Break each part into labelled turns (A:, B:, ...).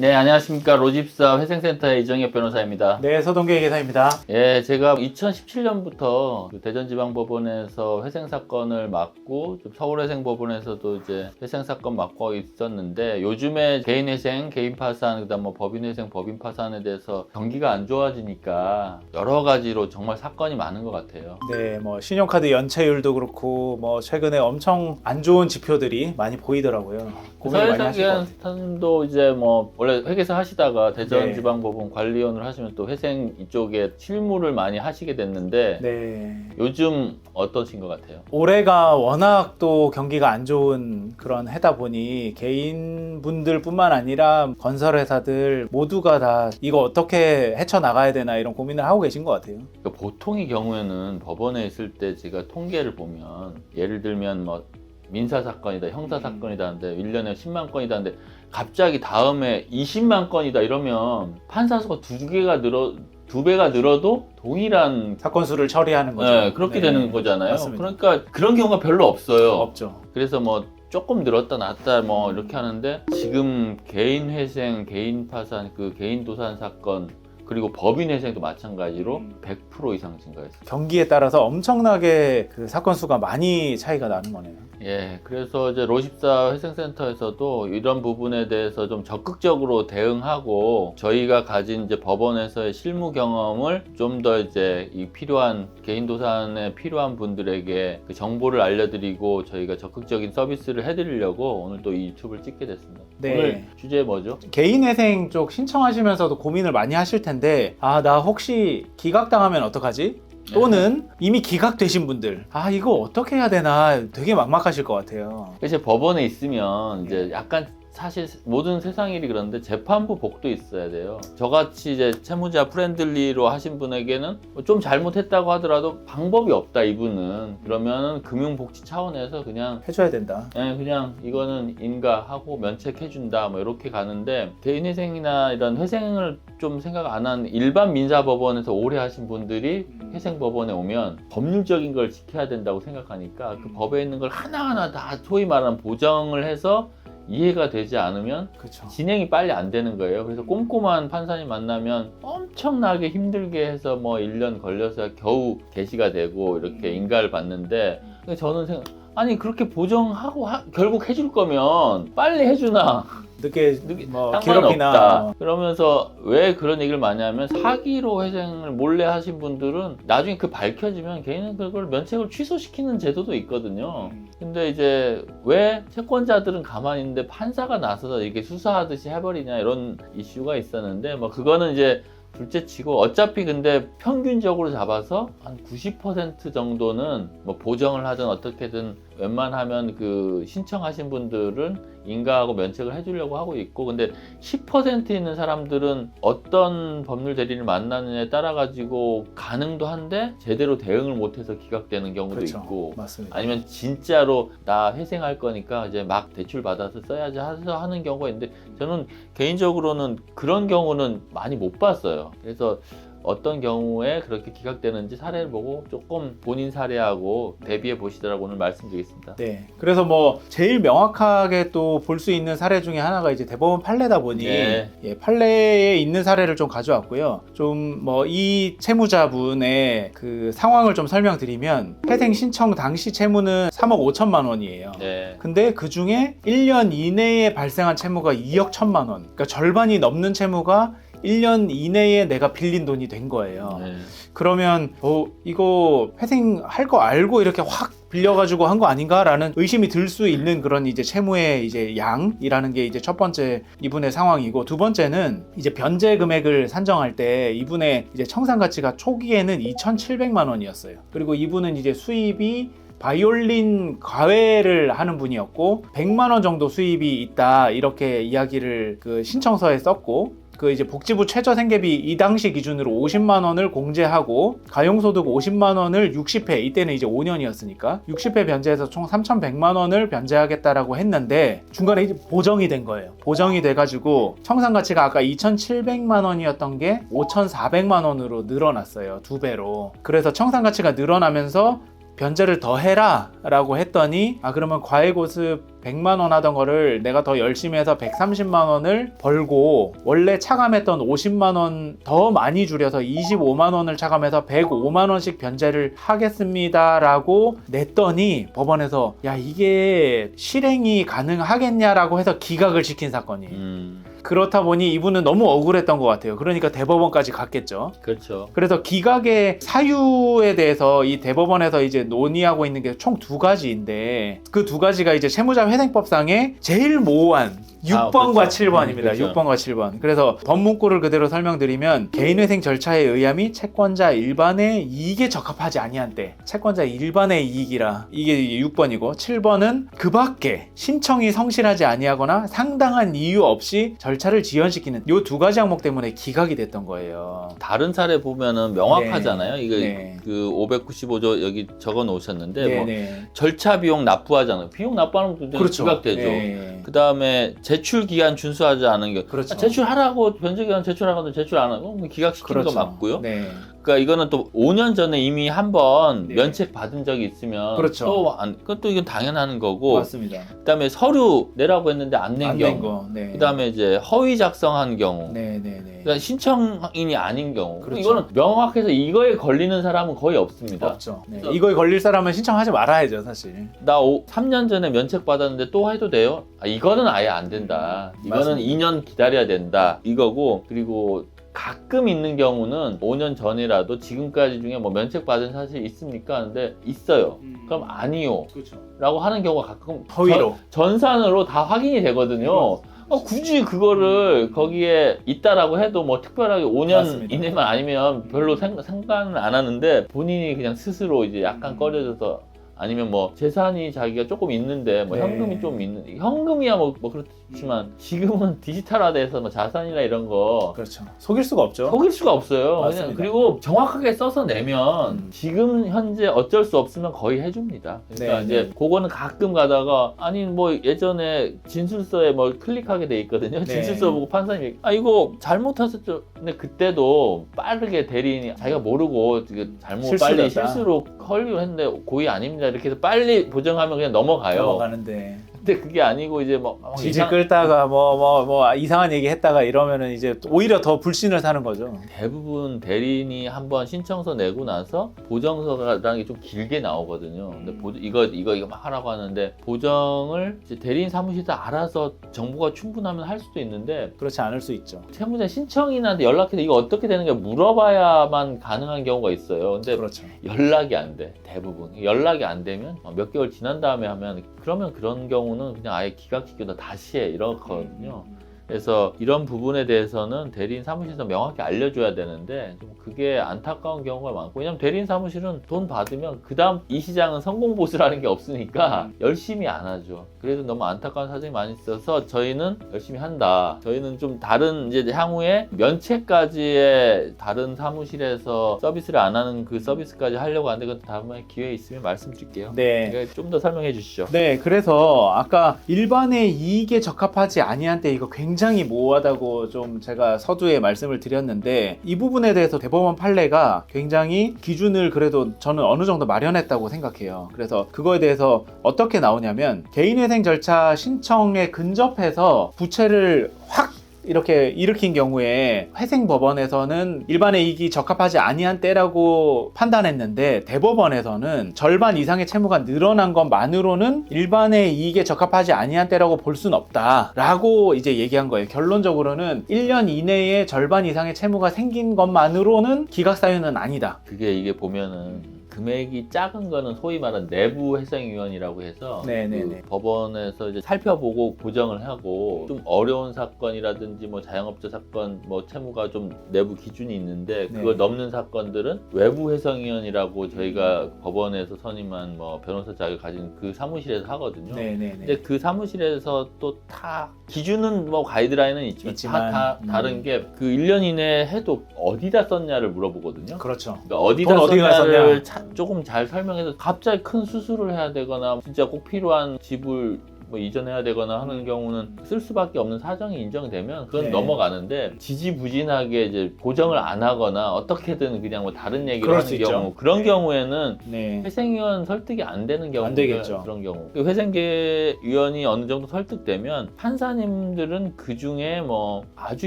A: 네, 안녕하십니까. 로집사 회생센터의 이정엽 변호사입니다.
B: 네, 서동계 계사입니다.
A: 예, 제가 2017년부터 그 대전지방법원에서 회생사건을 맡고 좀 서울회생법원에서도 이제 회생사건 맡고 있었는데 요즘에 개인회생, 개인파산, 그 다음 뭐 법인회생, 법인파산에 대해서 경기가 안 좋아지니까 여러 가지로 정말 사건이 많은 것 같아요.
B: 네, 뭐 신용카드 연체율도 그렇고 뭐 최근에 엄청 안 좋은 지표들이 많이 보이더라고요. 고민을 많이 하실 것 같아요.
A: 서해상님도 이제 뭐 원래 회계사 하시다가
B: 네.
A: 대전지방법원 관리원을 하시면 또 회생 이쪽에 실무를 많이 하시게 됐는데
B: 네.
A: 요즘 어떠신 것 같아요?
B: 올해가 워낙 또 경기가 안 좋은 그런 해다 보니 개인분들뿐만 아니라 건설회사들 모두가 다 이거 어떻게 헤쳐나가야 되나 이런 고민을 하고 계신 것 같아요.
A: 그러니까 보통의 경우에는 법원에 있을 때 제가 통계를 보면 예를 들면 뭐 민사 사건이다, 형사 사건이다 하는데 1년에 10만 건이다 하는데 갑자기 다음에 20만 건이다 이러면 판사 수가 두 개가 늘어 두 배가 늘어도 동일한
B: 사건 수를 처리하는 거죠.
A: 네, 그렇게
B: 네.
A: 되는 거잖아요.
B: 맞습니다.
A: 그러니까 그런 경우가 별로 없어요.
B: 없죠.
A: 그래서 뭐 조금 늘었다 놨다 뭐 이렇게 하는데 지금 개인 회생, 개인 파산, 그 개인 도산 사건 그리고 법인 회생도 마찬가지로 100% 이상 증가했어요.
B: 경기에 따라서 엄청나게 그 사건 수가 많이 차이가 나는 거네요.
A: 예, 그래서 이제 로십사 회생센터에서도 이런 부분에 대해서 좀 적극적으로 대응하고 저희가 가진 이제 법원에서의 실무 경험을 좀 더 이제 이 필요한 개인 도산에 필요한 분들에게 그 정보를 알려드리고 저희가 적극적인 서비스를 해드리려고 오늘 또 이 유튜브를 찍게 됐습니다.
B: 네.
A: 오늘 주제 뭐죠?
B: 개인 회생 쪽 신청하시면서도 고민을 많이 하실 텐데 아 나 혹시 기각당하면 어떡하지? 또는 이미 기각되신 분들 아 이거 어떻게 해야 되나 되게 막막하실 것 같아요.
A: 이제 법원에 있으면 이제 약간 사실 모든 세상 일이 그런데 재판부 복도 있어야 돼요. 저같이 이제 채무자 프렌들리로 하신 분에게는 좀 잘못했다고 하더라도 방법이 없다 이분은 그러면은 금융복지 차원에서 그냥
B: 해줘야 된다.
A: 예, 그냥 이거는 인가하고 면책해준다 뭐 이렇게 가는데 개인회생이나 이런 회생을 좀 생각 안 한 일반 민사법원에서 오래 하신 분들이 회생법원에 오면 법률적인 걸 지켜야 된다고 생각하니까 그 법에 있는 걸 하나하나 다 소위 말하는 보정을 해서 이해가 되지 않으면
B: 그렇죠.
A: 진행이 빨리 안 되는 거예요. 그래서 꼼꼼한 판사님 만나면 엄청나게 힘들게 해서 뭐 1년 걸려서 겨우 개시가 되고 이렇게 인가를 받는데 근데 저는 생각 아니 그렇게 보정하고 하- 결국 해줄 거면 빨리 해주나.
B: 늦게
A: 늦게-
B: 뭐
A: 상관없다
B: 기록이나
A: 그러면서 왜 그런 얘기를 많이 하면 사기로 회생을 몰래 하신 분들은 나중에 그 밝혀지면 개인은 그걸 면책을 취소시키는 제도도 있거든요. 근데 이제 왜 채권자들은 가만히 있는데 판사가 나서서 이렇게 수사하듯이 해버리냐 이런 이슈가 있었는데 뭐 그거는 이제 둘째 치고 어차피 근데 평균적으로 잡아서 한 90% 정도는 뭐 보정을 하든 어떻게든 웬만하면 그 신청하신 분들은 인가하고 면책을 해주려고 하고 있고 근데 10% 있는 사람들은 어떤 법률 대리를 만나느냐에 따라 가지고 가능도 한데 제대로 대응을 못해서 기각되는 경우도
B: 그렇죠.
A: 있고
B: 맞습니다.
A: 아니면 진짜로 나 회생할 거니까 이제 막 대출 받아서 써야지 해서 하는 경우가 있는데 저는 개인적으로는 그런 경우는 많이 못 봤어요. 그래서 어떤 경우에 그렇게 기각되는지 사례를 보고 조금 본인 사례하고 대비해 보시더라고 오늘 말씀드리겠습니다.
B: 네. 그래서 뭐 제일 명확하게 또 볼 수 있는 사례 중에 하나가 이제 대법원 판례다 보니
A: 네.
B: 예, 판례에 있는 사례를 좀 가져왔고요. 좀 뭐 이 채무자분의 그 상황을 좀 설명드리면 회생 신청 당시 채무는 3억 5천만 원이에요.
A: 네.
B: 근데 그 중에 1년 이내에 발생한 채무가 2억 1천만 원. 그러니까 절반이 넘는 채무가 1년 이내에 내가 빌린 돈이 된 거예요.
A: 네.
B: 그러면 어 이거 회생할 거 알고 이렇게 확 빌려가지고 한 거 아닌가라는 의심이 들 수 있는 그런 이제 채무의 이제 양이라는 게 이제 첫 번째 이분의 상황이고 두 번째는 이제 변제 금액을 산정할 때 이분의 이제 청산 가치가 초기에는 2,700만 원이었어요. 그리고 이분은 이제 수입이 바이올린 과외를 하는 분이었고 100만 원 정도 수입이 있다 이렇게 이야기를 그 신청서에 썼고 그 이제 복지부 최저 생계비 이 당시 기준으로 50만 원을 공제하고 가용소득 50만 원을 60회 이때는 이제 5년이었으니까 60회 변제해서 총 3,100만 원을 변제하겠다라고 했는데 중간에 이제 보정이 된 거예요. 보정이 돼가지고 청산 가치가 아까 2,700만 원이었던 게 5,400만 원으로 늘어났어요. 두 배로. 그래서 청산 가치가 늘어나면서 변제를 더 해라 라고 했더니 아 그러면 과외 고습 100만 원 하던 거를 내가 더 열심히 해서 130만 원을 벌고 원래 차감했던 50만 원 더 많이 줄여서 25만 원을 차감해서 105만 원씩 변제를 하겠습니다 라고 냈더니 법원에서 야 이게 실행이 가능하겠냐라고 해서 기각을 시킨 사건이
A: 음,
B: 그렇다 보니 이분은 너무 억울했던 것 같아요. 그러니까 대법원까지 갔겠죠.
A: 그렇죠.
B: 그래서 기각의 사유에 대해서 이 대법원에서 이제 논의하고 있는 게 총 두 가지인데 그 두 가지가 이제 채무자 회생법상의 제일 모호한 6번과
A: 그렇죠.
B: 7번입니다.
A: 음, 그렇죠.
B: 6번과 7번. 그래서 법문구를 그대로 설명드리면 개인회생 절차에 의함이 채권자 일반의 이익에 적합하지 아니한 때 채권자 일반의 이익이라 이게 6번이고 7번은 그 밖에 신청이 성실하지 아니하거나 상당한 이유 없이 절 차를 지연시키는 요 두 가지 항목 때문에 기각이 됐던 거예요.
A: 다른 사례 보면은 명확하잖아요.
B: 네.
A: 이거
B: 네.
A: 그 595조 여기 적어 놓으셨는데 뭐
B: 네네.
A: 절차 비용 납부하잖아요. 비용 납부하는 것도
B: 그렇죠.
A: 지각되죠.
B: 네.
A: 그 다음에 제출 기한 준수하지 않은 경우
B: 그렇죠.
A: 아, 제출하라고 변제 기간 제출하거든 제출 안 하고 뭐 기각시키는
B: 그렇죠.
A: 거 맞고요.
B: 네.
A: 그러니까 이거는 또 5년 전에 이미 한번
B: 네.
A: 면책 받은 적이 있으면
B: 그렇죠.
A: 또 안, 그것도 이건 당연한 거고
B: 맞습니다.
A: 그다음에 서류 내라고 했는데
B: 안낸안
A: 경우
B: 낸 거. 네.
A: 그다음에 이제 허위 작성한 경우
B: 네 네 네.
A: 그러니까 신청인이 아닌 경우
B: 그렇죠.
A: 이거는 명확해서 이거에 걸리는 사람은 거의 없습니다.
B: 없죠. 네. 이거에 걸릴 사람은 신청하지 말아야죠, 사실.
A: 나 오, 3년 전에 면책 받았는데 또 해도 돼요? 아, 이거는 아예 안 된다. 이거는
B: 맞습니다.
A: 2년 기다려야 된다. 이거고 그리고 가끔 있는 경우는 5년 전이라도 지금까지 중에 뭐 면책 받은 사실이 있습니까? 하는데 있어요. 그럼 아니요.
B: 그렇죠.
A: 라고 하는 경우가 가끔
B: 허위로.
A: 전, 산으로다 확인이 되거든요. 아, 굳이 그거를 거기에 있다라고 해도 뭐 특별하게 5년
B: 맞습니다.
A: 이내만 아니면 별로 생, 상관은 안 하는데 본인이 그냥 스스로 이제 약간
B: 음.
A: 꺼려져서 아니면 뭐 재산이 자기가 조금 있는데 뭐
B: 네.
A: 현금이 좀 있는 현금이야 뭐, 뭐 그렇지만 지금은 디지털화돼서 뭐 자산이나 이런 거
B: 그렇죠. 속일 수가 없죠.
A: 속일 수가 없어요. 그냥
B: 맞습니다.
A: 그리고 정확하게 써서 내면
B: 음.
A: 지금 현재 어쩔 수 없으면 거의 해줍니다. 그러니까
B: 네,
A: 이제
B: 네.
A: 그거는 가끔 가다가 아니 뭐 예전에 진술서에 뭐 클릭하게 돼 있거든요.
B: 네.
A: 진술서 보고 판사님이 아 이거 잘못하셨죠. 근데 그때도 빠르게 대리인이 자기가 모르고 이게 잘못
B: 실수를
A: 빨리
B: 했다.
A: 실수로 허위로 했는데 고의 아닙니다. 이렇게 해서 빨리 보정하면 그냥 넘어가요.
B: 넘어가는데
A: 근데 그게 아니고 이제 뭐막
B: 질질
A: 이상-
B: 끌다가 뭐뭐 뭐 이상한 얘기 했다가 이러면은 이제 오히려 더 불신을 사는 거죠.
A: 대부분 대리인이 한번 신청서 내고 나서 보정서라는 게 좀 길게 나오거든요. 근데
B: 음.
A: 보, 이거 이거 이거 막 하라고 하는데 보정을 이제 대리인 사무실에서 알아서 정보가 충분하면 할 수도 있는데
B: 그렇지 않을 수 있죠.
A: 채무자 신청인한테 연락해서 이거 어떻게 되는 게 물어봐야만 가능한 경우가 있어요. 근데
B: 그렇죠.
A: 연락이 안 돼. 대부분 연락이 안 되면 어, 몇 개월 지난 다음에 하면 그러면 그런 경우는 그냥 아예 기각시켜서 다시 해 이렇거든요. 그래서 이런 부분에 대해서는 대리인 사무실에서 명확히 알려줘야 되는데 좀 그게 안타까운 경우가 많고 왜냐면 대리인 사무실은 돈 받으면 그 다음 이 시장은 성공 보수라는 게 없으니까 열심히 안 하죠. 그래서 너무 안타까운 사정이 많이 있어서 저희는 열심히 한다. 저희는 좀 다른 이제 향후에 면책까지의 다른 사무실에서 서비스를 안 하는 그 서비스까지 하려고 하는데 그건 다음에 기회 있으면 말씀드릴게요.
B: 네.
A: 좀더 설명해 주시죠.
B: 네, 그래서 아까 일반의 이익에 적합하지 아니한 때 이거 굉장히 모호하다고 좀 제가 서두에 말씀을 드렸는데 이 부분에 대해서 대법원 판례가 굉장히 기준을 그래도 저는 어느 정도 마련했다고 생각해요. 그래서 그거에 대해서 어떻게 나오냐면 개인회생 절차 신청에 근접해서 부채를 확 이렇게 일으킨 경우에 회생 법원에서는 일반의 이익이 적합하지 아니한 때라고 판단했는데 대법원에서는 절반 이상의 채무가 늘어난 것만으로는 일반의 이익에 적합하지 아니한 때라고 볼 수는 없다라고 이제 얘기한 거예요. 결론적으로는 1년 이내에 절반 이상의 채무가 생긴 것만으로는 기각 사유는 아니다.
A: 그게 이게 보면은 금액이 작은 거는 소위 말하는 내부 회생위원이라고 해서
B: 네네네.
A: 그 법원에서 이제 살펴보고 보정을 하고 좀 어려운 사건이라든지 뭐 자영업자 사건 뭐 채무가 좀 내부 기준이 있는데 그걸
B: 네.
A: 넘는 사건들은 외부 회생위원이라고 저희가 법원에서 선임한 뭐 변호사 자격 가진 그 사무실에서 하거든요. 근데 그 사무실에서 또 다 기준은 뭐 가이드라인은 있지만,
B: 있지만,
A: 다, 다
B: 음.
A: 다른 게 그 1년 이내에 해도 어디다 썼냐를 물어보거든요.
B: 그렇죠.
A: 그러니까
B: 어디다
A: 썼냐를
B: 썼냐?
A: 차- 조금 잘 설명해서 갑자기 큰 수술을 해야 되거나 진짜 꼭 필요한 집을 뭐 이전해야 되거나 하는 경우는 쓸 수밖에 없는 사정이 인정되면 그건
B: 네.
A: 넘어가는데 지지부진하게 이제 보정을 안 하거나 어떻게든 그냥 뭐 다른 얘기를
B: 그럴 수
A: 하는
B: 있죠.
A: 경우 그런 경우에는
B: 네.
A: 회생위원 설득이 안 되는 경우
B: 안 되겠죠.
A: 그런 경우 그 회생계 위원이 어느 정도 설득되면 판사님들은 그 중에 뭐 아주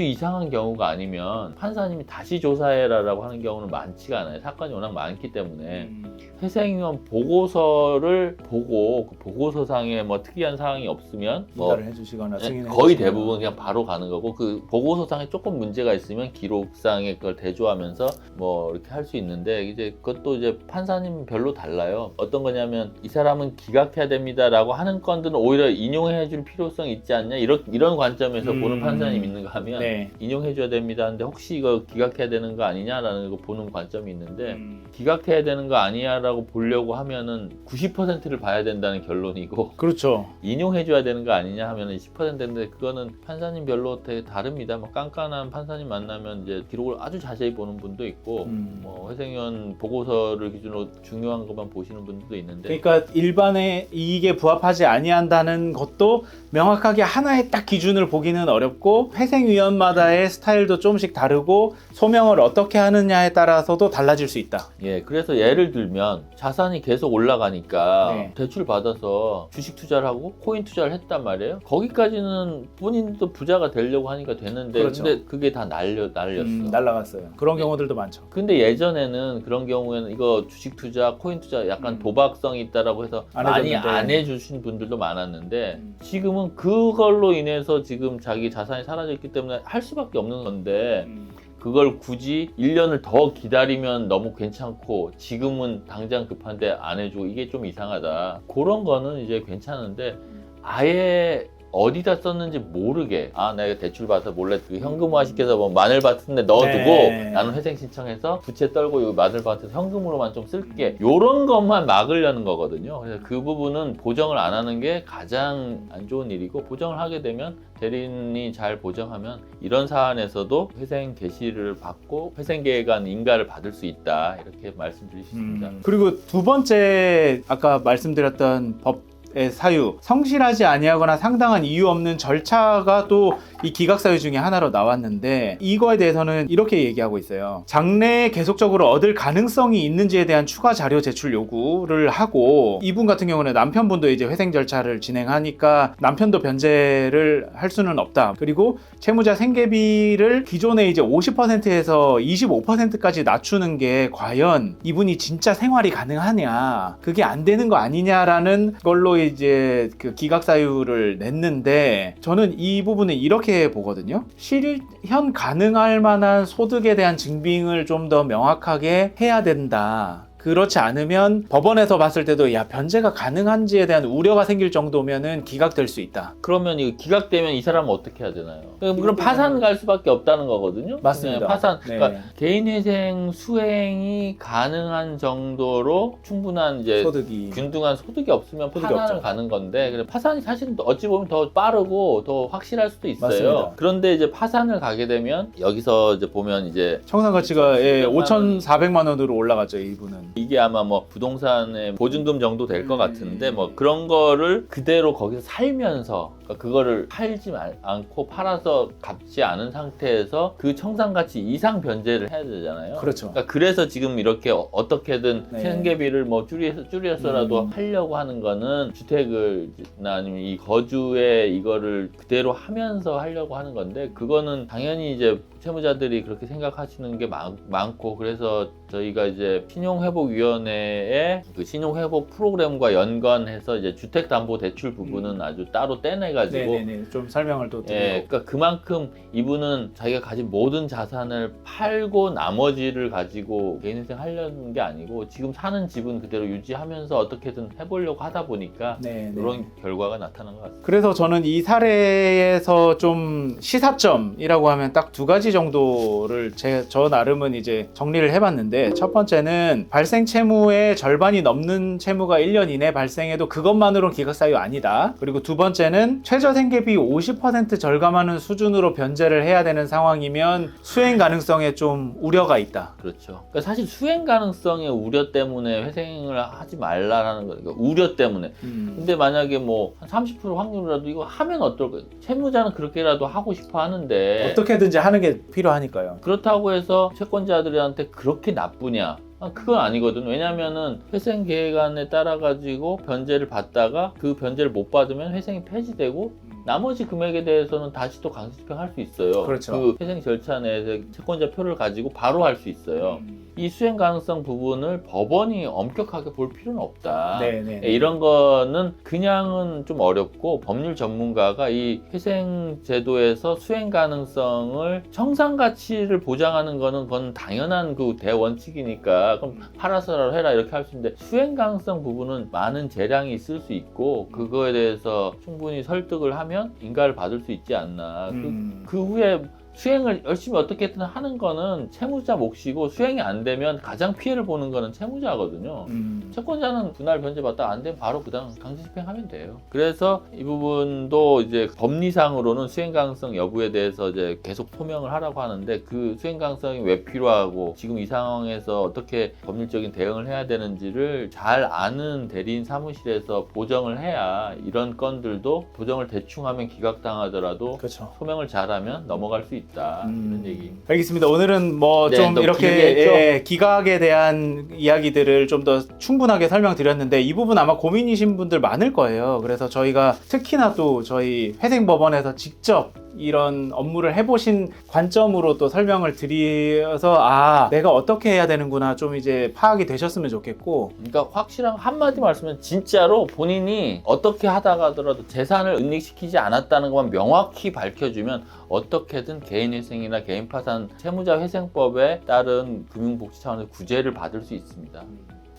A: 이상한 경우가 아니면 판사님이 다시 조사해라라고 하는 경우는 많지가 않아요 사건이 워낙 많기 때문에
B: 음.
A: 회생위원 보고서를 보고 그 보고서상에 뭐 특이한 사항 이 없으면 뭐
B: 인가를 해주시거나
A: 네,
B: 승인해
A: 거의
B: 주시거나.
A: 대부분 그냥 바로 가는 거고 그 보고서상에 조금 문제가 있으면 기록상에 그걸 대조하면서 뭐 이렇게 할 수 있는데 이제 그것도 이제 판사님 별로 달라요. 어떤 거냐면 이 사람은 기각해야 됩니다라고 하는 건들은 오히려 인용해 줄 필요성이 있지 않냐 이런 이런 관점에서
B: 음.
A: 보는 판사님 있는가 하면
B: 네.
A: 인용해 줘야 됩니다. 근데 혹시 이거 기각해야 되는 거 아니냐라는 거 보는 관점이 있는데
B: 음.
A: 기각해야 되는 거 아니야라고 보려고 하면은 90%를 봐야 된다는 결론이고
B: 그렇죠.
A: 인용 해줘야 되는 거 아니냐 하면은 10%인데 그거는 판사님 별로 되게 다릅니다. 뭐 깐깐한 판사님 만나면 이제 기록을 아주 자세히 보는 분도 있고
B: 음.
A: 뭐 회생위원 보고서를 기준으로 중요한 것만 보시는 분들도 있는데
B: 그러니까 일반의 이익에 부합하지 아니한다는 것도 명확하게 하나의 딱 기준을 보기는 어렵고 회생위원마다의 스타일도 조금씩 다르고 소명을 어떻게 하느냐에 따라서도 달라질 수 있다.
A: 예 그래서 예를 들면 자산이 계속 올라가니까
B: 네.
A: 대출 받아서 주식 투자를 하고 코인 투자를 했단 말이에요. 거기까지는 본인도 부자가 되려고 하니까 되는데
B: 그렇죠.
A: 근데 그게 다 날려 날렸어.
B: 음, 날라갔어요. 그런 경우들도 많죠.
A: 근데 예전에는 그런 경우에는 이거 주식 투자, 코인 투자 약간
B: 음.
A: 도박성이 있다라고 해서
B: 안
A: 많이
B: 해줬는데.
A: 안 해주신 분들도 많았는데
B: 음.
A: 지금은 그걸로 인해서 지금 자기 자산이 사라졌기 때문에 할 수밖에 없는 건데
B: 음.
A: 그걸 굳이 1년을 더 기다리면 너무 괜찮고 지금은 당장 급한데 안 해주고 이게 좀 이상하다. 그런 거는 이제 괜찮은데 아예 어디다 썼는지 모르게 아 내가 대출 받아서 몰래 그 현금화 시켜서 뭐 마늘밭인데 넣어두고
B: 네.
A: 나는 회생 신청해서 부채 떨고 요 마늘밭에서 현금으로만 좀 쓸게 요런 것만 막으려는 거거든요 그래서 그 부분은 보정을 안 하는 게 가장 안 좋은 일이고 보정을 하게 되면 대리인이 잘 보정하면 이런 사안에서도 회생 개시를 받고 회생 계획안 인가를 받을 수 있다 이렇게 말씀드릴 수 있습니다.
B: 음. 그리고 두 번째 아까 말씀드렸던 법 의 사유 성실하지 아니하거나 상당한 이유 없는 절차가 또 이 기각 사유 중에 하나로 나왔는데 이거에 대해서는 이렇게 얘기하고 있어요. 장래에 계속적으로 얻을 가능성이 있는지에 대한 추가 자료 제출 요구를 하고 이분 같은 경우는 남편분도 이제 회생 절차를 진행하니까 남편도 변제를 할 수는 없다. 그리고 채무자 생계비를 기존에 이제 50%에서 25%까지 낮추는 게 과연 이분이 진짜 생활이 가능하냐 그게 안 되는 거 아니냐라는 걸로 이제 그 기각 사유를 냈는데 저는 이 부분을 이렇게 보거든요. 실현 가능할 만한 소득에 대한 증빙을 좀 더 명확하게 해야 된다 그렇지 않으면 법원에서 봤을 때도 야 변제가 가능한지에 대한 우려가 생길 정도면은 기각될 수 있다
A: 그러면 이거 기각되면 이 사람은 어떻게 해야 되나요? 그럼 그럼 파산 갈 수밖에 없다는 거거든요.
B: 맞습니다.
A: 네, 파산.
B: 네.
A: 그러니까 개인회생 수행이 가능한 정도로 충분한 이제
B: 소득이
A: 균등한 소득이 없으면
B: 소득이
A: 파산을
B: 없죠.
A: 가는 건데 그래, 파산이 사실은 또 어찌 보면 더 빠르고 더 확실할 수도 있어요.
B: 맞습니다.
A: 그런데 이제 파산을 가게 되면 여기서 이제 보면 이제
B: 청산 가치가 예,
A: 5,400만
B: 5,400만 원으로 올라갔죠 이분은
A: 이게 아마 뭐 부동산의 보증금 정도 될것
B: 음.
A: 같은데 뭐 그런 거를 그대로 거기서 살면서 그러니까 그거를 팔지 말- 않고 팔아서 갚지 않은 상태에서 그 청산 가치 이상 변제를 해야 되잖아요.
B: 그렇죠
A: 그러니까 그래서 지금 이렇게 어- 어떻게든
B: 네.
A: 생계비를 뭐 줄여서 줄여서라도
B: 음.
A: 하려고 하는 거는 주택을나 아니면 이 거주에 이거를 그대로 하면서 하려고 하는 건데 그거는 당연히 이제 채무자들이 그렇게 생각하시는 게 많, 많고 그래서 저희가 이제 신용회복위원회의 그 신용회복 프로그램과 연관해서 이제 주택담보대출 부분은 아주 따로 떼내가 지고
B: 음. 네네네 좀 설명을 또 드리고
A: 예, 그러니까 그만큼 이분은 자기가 가진 모든 자산을 팔고 나머지를 가지고 개인회생 하려는 게 아니고 지금 사는 집은 그대로 유지하면서 어떻게든 해보려고 하다 보니까
B: 네, 네.
A: 그런 결과가 나타난 것 같습니다.
B: 그래서 저는 이 사례에서 좀 시사점이라고 하면 딱 두 가지 정도를 제, 저 나름은 이제 정리를 해봤는데 첫 번째는 발생 채무의 절반이 넘는 채무가 1년 이내 발생해도 그것만으로는 기각사유 아니다. 그리고 두 번째는 최저 생계비 50% 절감하는 수준으로 변제를 해야 되는 상황이면 수행 가능성에 좀 우려가 있다.
A: 그렇죠. 그러니까 사실 수행 가능성의 우려 때문에 회생을 하지 말라라는 거. 그러니까 우려 때문에.
B: 음.
A: 근데 만약에 뭐 한 30% 확률이라도 이거 하면 어떨까? 채무자는 그렇게라도 하고 싶어 하는데
B: 어떻게든지 하는 게 필요하니까요.
A: 그렇다고 해서 채권자들한테 그렇게 나쁘냐? 아, 그건 아니거든. 왜냐면은 회생 계획안에 따라 가지고 변제를 받다가 그 변제를 못 받으면 회생이 폐지되고 나머지 금액에 대해서는 다시 또 강제 집행할 수 있어요.
B: 그렇죠.
A: 그 회생 절차 내에서 채권자 표를 가지고 바로 할 수 있어요. 이 수행 가능성 부분을 법원이 엄격하게 볼 필요는 없다.
B: 네네.
A: 예, 이런 거는 그냥은 좀 어렵고 법률 전문가가 이 회생 제도에서 수행 가능성을 청산 가치를 보장하는 거는 그건 당연한 그 대원칙이니까 그럼 팔아서라도 해라 이렇게 할 수 있는데 수행 가능성 부분은 많은 재량이 있을 수 있고 그거에 대해서 충분히 설득을 하면 인가를 받을 수 있지 않나. 그-
B: 음.
A: 그 후에 수행을 열심히 어떻게든 하는 거는 채무자 몫이고 수행이 안 되면 가장 피해를 보는 거는 채무자거든요.
B: 음.
A: 채권자는 그날 변제받다 안 되면 바로 그다음 강제 집행하면 돼요. 그래서 이 부분도 이제 법리상으로는 수행 가능성 여부에 대해서 이제 계속 소명을 하라고 하는데 그 수행 가능성이 왜 필요하고 지금 이 상황에서 어떻게 법률적인 대응을 해야 되는지를 잘 아는 대리인 사무실에서 보정을 해야 이런 건들도 보정을 대충 하면 기각당하더라도
B: 그렇죠.
A: 소명을 잘하면 넘어갈 수 있다
B: 음.
A: 이런 얘기.
B: 알겠습니다. 오늘은 뭐
A: 네,
B: 좀
A: 너무
B: 이렇게
A: 길게 했죠?
B: 예, 기각에 대한 이야기들을 좀 더 충분하게 설명드렸는데 이 부분 아마 고민이신 분들 많을 거예요. 그래서 저희가 특히나 또 저희 회생법원에서 직접 이런 업무를 해보신 관점으로 또 설명을 드려서 아 내가 어떻게 해야 되는구나 좀 이제 파악이 되셨으면 좋겠고
A: 그러니까 확실한 한마디 말씀은 진짜로 본인이 어떻게 하다가 하더라도 재산을 은닉시키지 않았다는 것만 명확히 밝혀주면 어떻게든 개인회생이나 개인파산 채무자 회생법에 따른 금융복지 차원에서 구제를 받을 수 있습니다.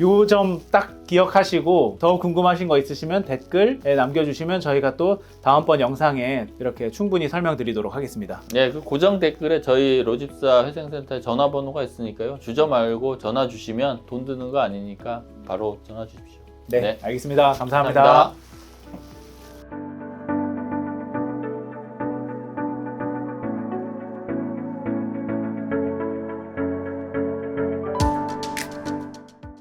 B: 요 점 딱 기억하시고 더 궁금하신 거 있으시면 댓글에 남겨주시면 저희가 또 다음번 영상에 이렇게 충분히 설명드리도록 하겠습니다.
A: 네, 그 고정 댓글에 저희 로집사 회생센터에 전화번호가 있으니까요. 주저 말고 전화 주시면 돈 드는 거 아니니까 바로 전화 주십시오.
B: 네,
A: 네.
B: 알겠습니다 감사합니다.
A: 감사합니다.